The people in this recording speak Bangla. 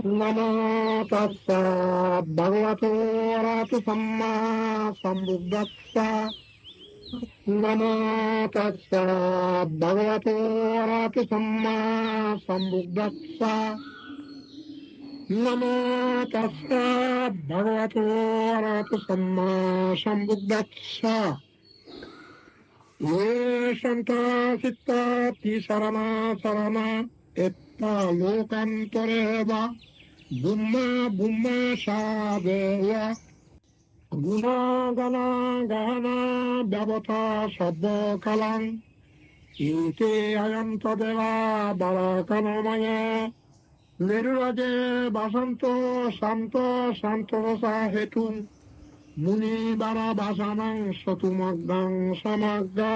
নমো তস্য ভগবতো অরাত সম্মা সম্বুদ্ধস্য নমো তস্য ভগবতো অরাত সম্মা সম্বুদ্ধস্য নমো তস্য ভগবতো অরাত সম্মা সম্বুদ্ধস্য ये सन्तासिता शरणा शरणा বুম্মা বুম্মা সাবেয়া গুণ গানা গহনা ব্যবতা সব্য কালাং ইউতে আয়ন্ত দেবা বারা কানমায়া মেরুরাজে বাসন্ত শান্ত শান্ত রসা হেতু মুনি বারা বাসানাং সতুমগ্নাং সমাজ্ঞা